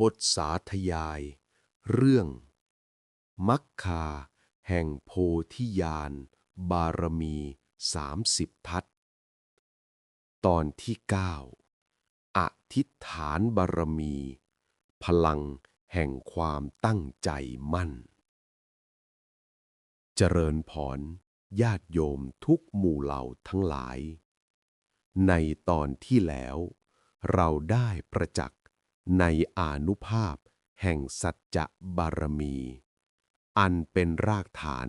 บทสาธยาย เรื่อง มักคา แห่งโพธิญาณ บารมีสามสิบทัศตอนที่เก้าอธิษฐานบารมี พลังแห่งความตั้งใจมั่น เจริญพรญาติโยมทุกหมู่เหล่าทั้งหลาย ในตอนที่แล้ว เราได้ประจักษ์ ในอานุภาพ แห่งสัจจะบารมี อันเป็นรากฐาน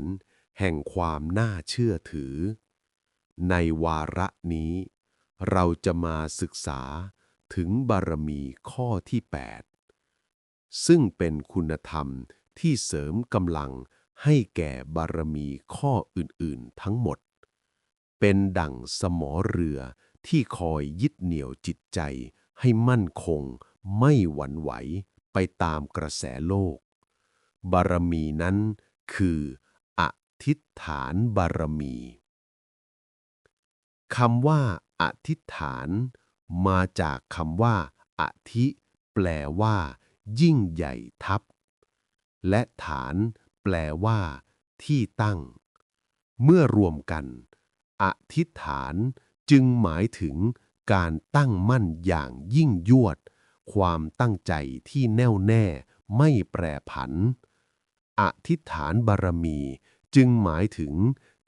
แห่งความน่าเชื่อถือ ในวาระนี้ เราจะมาศึกษาถึงบารมีข้อที่ 8 ซึ่งเป็นคุณธรรมที่เสริมกำลังให้แก่บารมีข้ออื่นๆทั้งหมด เป็นดั่งสมอเรือที่คอยยึดเหนี่ยวจิตใจให้มั่นคง ไม่หวั่นไหวไปตามกระแสโลก บารมีนั้นคืออธิษฐานบารมีคำว่า อธิษฐาน มาจากคำว่า อธิ แปลว่า ยิ่งใหญ่ทับ และฐาน แปลว่า ที่ตั้ง เมื่อรวมกัน อธิษฐานจึงหมายถึงการตั้งมั่นอย่างยิ่งยวด ความตั้งใจที่แน่วแน่ไม่แปรผัน อธิษฐานบารมีจึงหมายถึง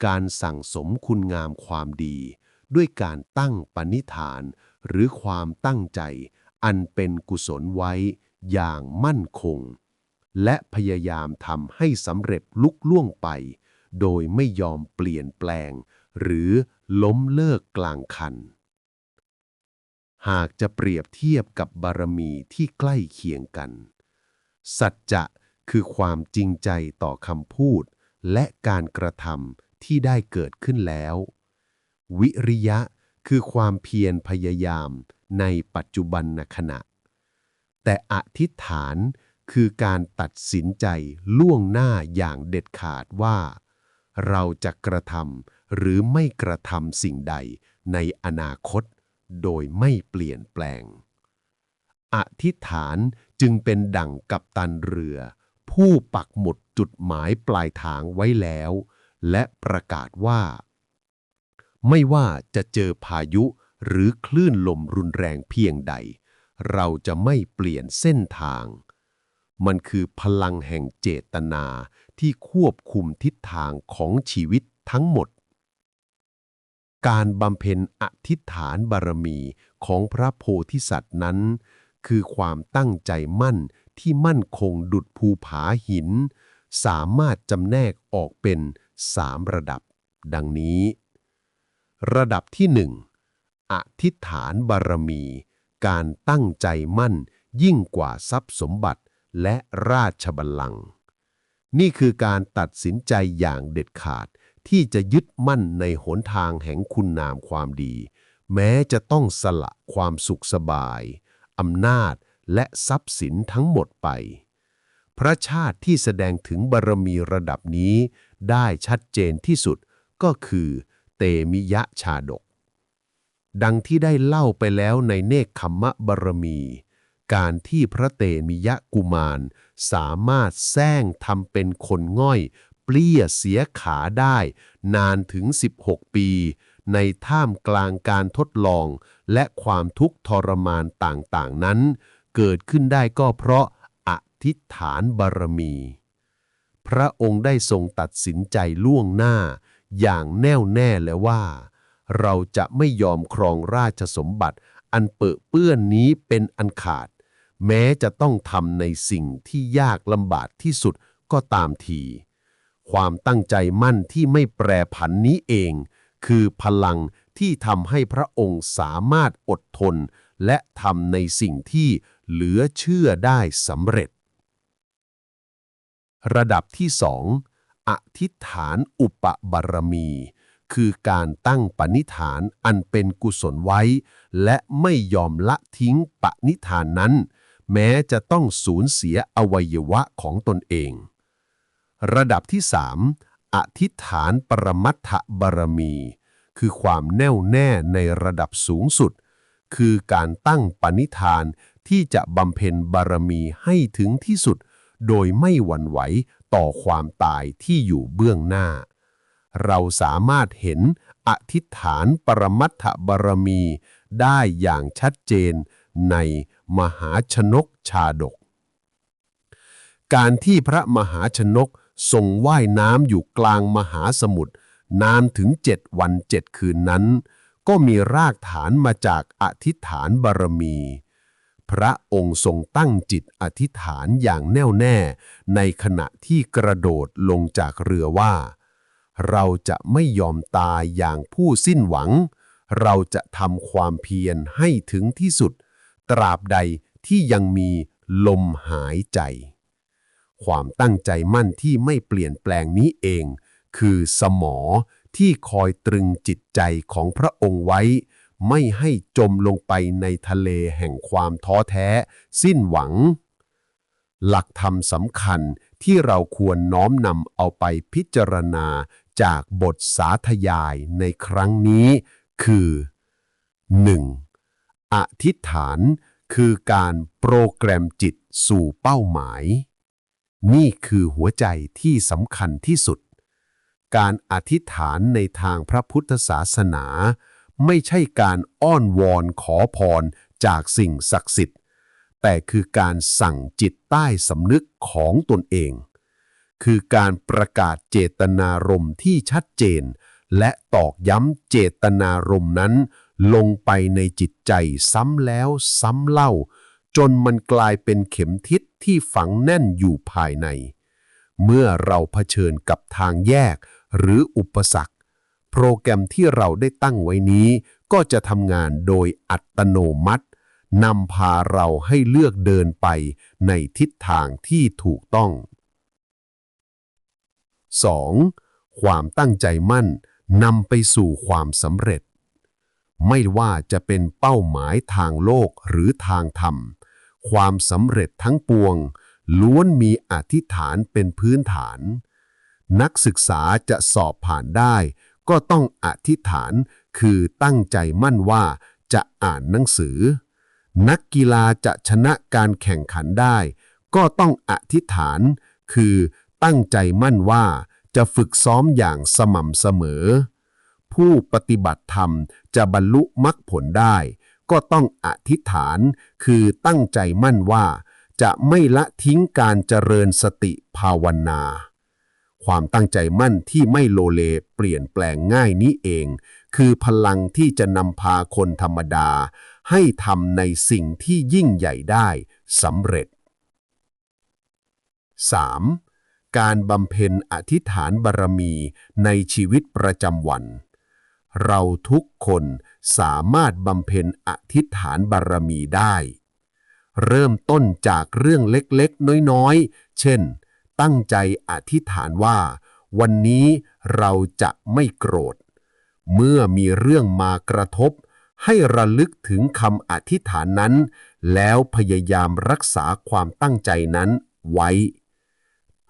การสั่งสมคุณงามความดี ด้วยการตั้งปณิธาน หรือความตั้งใจอันเป็นกุศลไว้อย่างมั่นคง และพยายามทำให้สำเร็จลุกล่วงไป โดยไม่ยอมเปลี่ยนแปลง หรือล้มเลิกกลางคัน หากจะเปรียบเทียบกับบารมีที่ใกล้เคียงกัน สัจจะคือความจริงใจต่อคำพูด และการกระทำที่ได้เกิดขึ้นแล้ว วิริยะคือความเพียรพยายามในปัจจุบันขณะ แต่อธิษฐานคือการตัดสินใจล่วงหน้าอย่างเด็ดขาดว่า เราจะกระทำหรือไม่กระทำสิ่งใดในอนาคต โดยไม่เปลี่ยนแปลง อธิษฐานจึงเป็นดั่งกัปตันเรือ ผู้ปักหมุดจุดหมายปลายทางไว้แล้ว และประกาศว่า ไม่ว่าจะเจอพายุหรือคลื่นลมรุนแรงเพียงใด เราจะไม่เปลี่ยนเส้นทาง มันคือพลังแห่งเจตนาที่ควบคุมทิศทางของชีวิตทั้งหมด การบำเพ็ญอธิษฐานบารมีของพระโพธิสัตว์นั้น คือความตั้งใจมั่นที่มั่นคงดุดภูผาหิน สามารถจำแนกออกเป็นสามระดับ ดังนี้ ระดับที่หนึ่งอธิษฐานบารมี การตั้งใจมั่นยิ่งกว่าทรัพย์สมบัติและราชบัลลังก์นี่คือการตัดสินใจอย่างเด็ดขาด ที่จะยึดมั่นในหนทางแห่งคุณนามความดี แม้จะต้องสละความสุขสบายอำนาจและทรัพย์สินทั้งหมดไป พระชาติที่แสดงถึงบารมีระดับนี้ ได้ชัดเจนที่สุดก็คือ เตมิยะชาดก ดังที่ได้เล่าไปแล้วในเนคขมมะบารมี การที่พระเตมิยะกุมารสามารถแซงทำเป็นคนง่อย ลี้ยเสียขาได้ นานถึง 16 ปี ในท่ามกลางการทดลอง และความทุกข์ทรมานต่างๆนั้น เกิดขึ้นได้ก็เพราะอธิษฐานบารมี พระองค์ได้ทรงตัดสินใจล่วงหน้า อย่างแน่วแน่แล้วว่า เราจะไม่ยอมครองราชสมบัติอันเปื้อเปื้อนนี้เป็นอันขาด แม้จะต้องทำในสิ่งที่ยากลำบากที่สุดก็ตามที ความตั้งใจมั่นที่ไม่แปรผันนี้เอง คือพลังที่ทำให้พระองค์สามารถอดทน และทำในสิ่งที่เหลือเชื่อได้สำเร็จ ระดับที่สองอธิษฐานอุปบารมี คือการตั้งปณิธานอันเป็นกุศลไว้ และไม่ยอมละทิ้งปณิธานนั้น แม้จะต้องสูญเสียอวัยวะของตนเอง ระดับที่สามอธิษฐานปรมัตถบารมี คือความแน่วแน่ในระดับสูงสุด คือการตั้งปณิธานที่จะบำเพ็ญบารมีให้ถึงที่สุด โดยไม่หวั่นไหวต่อความตายที่อยู่เบื้องหน้า เราสามารถเห็นอธิษฐานปรมัตถบารมีได้อย่างชัดเจนในมหาชนกชาดก การที่พระมหาชนก ทรงว่ายน้ำอยู่กลางมหาสมุทรนานถึงเจ็ดวันเจ็ดคืนนั้น ก็มีรากฐานมาจากอธิษฐานบารมี พระองค์ทรงตั้งจิตอธิษฐานอย่างแน่วแน่ ในขณะที่กระโดดลงจากเรือว่า เราจะไม่ยอมตายอย่างผู้สิ้นหวัง เราจะทำความเพียรให้ถึงที่สุด ตราบใดที่ยังมีลมหายใจ ความตั้งใจมั่นที่ไม่เปลี่ยนแปลงนี้เอง คือสมอที่คอยตรึงจิตใจของพระองค์ไว้ ไม่ให้จมลงไปในทะเลแห่งความท้อแท้ สิ้นหวัง หลักธรรมสำคัญที่เราควรน้อมนำเอาไปพิจารณาจากบทสาธยายในครั้งนี้ คือ 1. อธิษฐานคือการโปรแกรมจิตสู่เป้าหมาย นี่คือหัวใจที่สำคัญที่สุด การอธิษฐานในทางพระพุทธศาสนา ไม่ใช่การอ้อนวอนขอพรจากสิ่งศักดิ์สิทธิ์ แต่คือการสั่งจิตใต้สำนึกของตนเอง คือการประกาศเจตนารมณ์ที่ชัดเจน และตอกย้ำเจตนารมณ์นั้น ลงไปในจิตใจซ้ำแล้วซ้ำเล่า จนมันกลายเป็นเข็มทิศ ที่ฝังแน่นอยู่ภายใน เมื่อเราเผชิญกับทางแยกหรืออุปสรรค โปรแกรมที่เราได้ตั้งไว้นี้ ก็จะทำงานโดยอัตโนมัตินำพาเราให้เลือกเดินไปในทิศทางที่ถูกต้อง 2. ความตั้งใจมั่นนำไปสู่ความสำเร็จ ไม่ว่าจะเป็นเป้าหมายทางโลกหรือทางธรรม ความสำเร็จทั้งปวง ล้วนมีอธิษฐานเป็นพื้นฐาน นักศึกษาจะสอบผ่านได้ ก็ต้องอธิษฐานคือตั้งใจมั่นว่าจะอ่านหนังสือ นักกีฬาจะชนะการแข่งขันได้ ก็ต้องอธิษฐาน คือตั้งใจมั่นว่าจะฝึกซ้อมอย่างสม่ำเสมอ ผู้ปฏิบัติธรรมจะบรรลุมรรคผลได้ ก็ต้องอธิษฐาน คือตั้งใจมั่นว่า จะไม่ละทิ้งการเจริญสติภาวนา ความตั้งใจมั่นที่ไม่โลเลเปลี่ยนแปลงง่ายนี้เอง คือพลังที่จะนำพาคนธรรมดา ให้ทำในสิ่งที่ยิ่งใหญ่ได้สำเร็จ 3. การบำเพ็ญอธิษฐานบารมีในชีวิตประจำวัน เราทุกคน สามารถบำเพ็ญอธิษฐานบารมีได้ เริ่มต้นจากเรื่องเล็กๆ น้อยๆ เช่น ตั้งใจอธิษฐานว่า วันนี้เราจะไม่โกรธ เมื่อมีเรื่องมากระทบ ให้ระลึกถึงคำอธิษฐานนั้น แล้วพยายามรักษาความตั้งใจนั้นไว้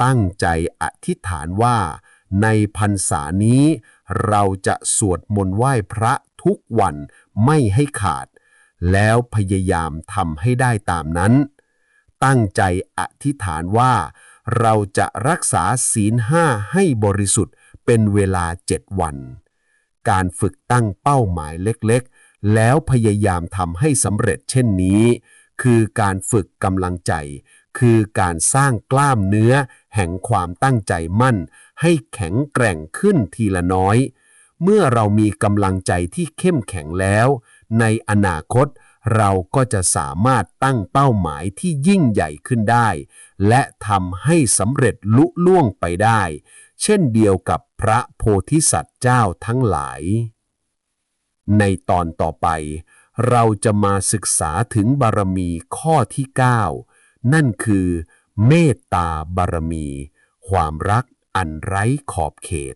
ตั้งใจอธิษฐานว่า ในพรรษานี้ เราจะสวดมนต์ไหว้พระ ทุกวันไม่ให้ขาด แล้วพยายามทำให้ได้ตามนั้น ตั้งใจอธิษฐานว่า เราจะรักษาศีลห้าให้บริสุทธิ์เป็นเวลาเจ็ดวัน การฝึกตั้งเป้าหมายเล็กๆ แล้วพยายามทำให้สำเร็จเช่นนี้ คือการฝึกกำลังใจ คือการสร้างกล้ามเนื้อแห่งความตั้งใจมั่น ให้แข็งแกร่งขึ้นทีละน้อย เมื่อเรามีกำลังใจที่เข้มแข็งแล้ว ในอนาคตเราก็จะสามารถตั้งเป้าหมายที่ยิ่งใหญ่ขึ้นได้ และทำให้สำเร็จลุล่วงไปได้ เช่นเดียวกับพระโพธิสัตว์เจ้าทั้งหลาย ในตอนต่อไป เราจะมาศึกษาถึงบารมีข้อที่ 9 นั่นคือ เมตตาบารมี ความรักอันไร้ขอบเขต